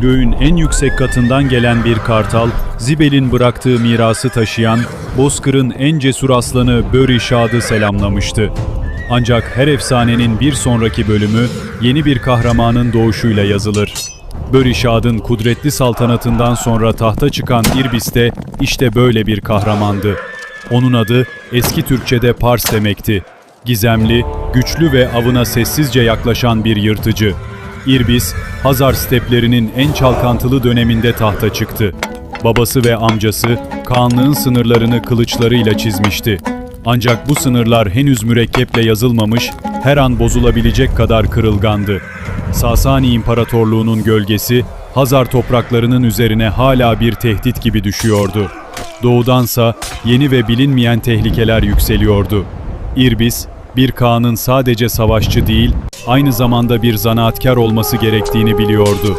göğün en yüksek katından gelen bir kartal, Zibel'in bıraktığı mirası taşıyan Bozkır'ın en cesur aslanı Börişad'ı selamlamıştı. Ancak her efsanenin bir sonraki bölümü yeni bir kahramanın doğuşuyla yazılır. Börişad'ın kudretli saltanatından sonra tahta çıkan İrbis de işte böyle bir kahramandı. Onun adı eski Türkçe'de Pars demekti. Gizemli, güçlü ve avına sessizce yaklaşan bir yırtıcı. İrbis, Hazar steplerinin en çalkantılı döneminde tahta çıktı. Babası ve amcası Kağanlığın sınırlarını kılıçlarıyla çizmişti. Ancak bu sınırlar henüz mürekkeple yazılmamış, her an bozulabilecek kadar kırılgandı. Sasani İmparatorluğu'nun gölgesi Hazar topraklarının üzerine hala bir tehdit gibi düşüyordu. Doğudansa yeni ve bilinmeyen tehlikeler yükseliyordu. İrbis, bir Kağan'ın sadece savaşçı değil, aynı zamanda bir zanaatkar olması gerektiğini biliyordu.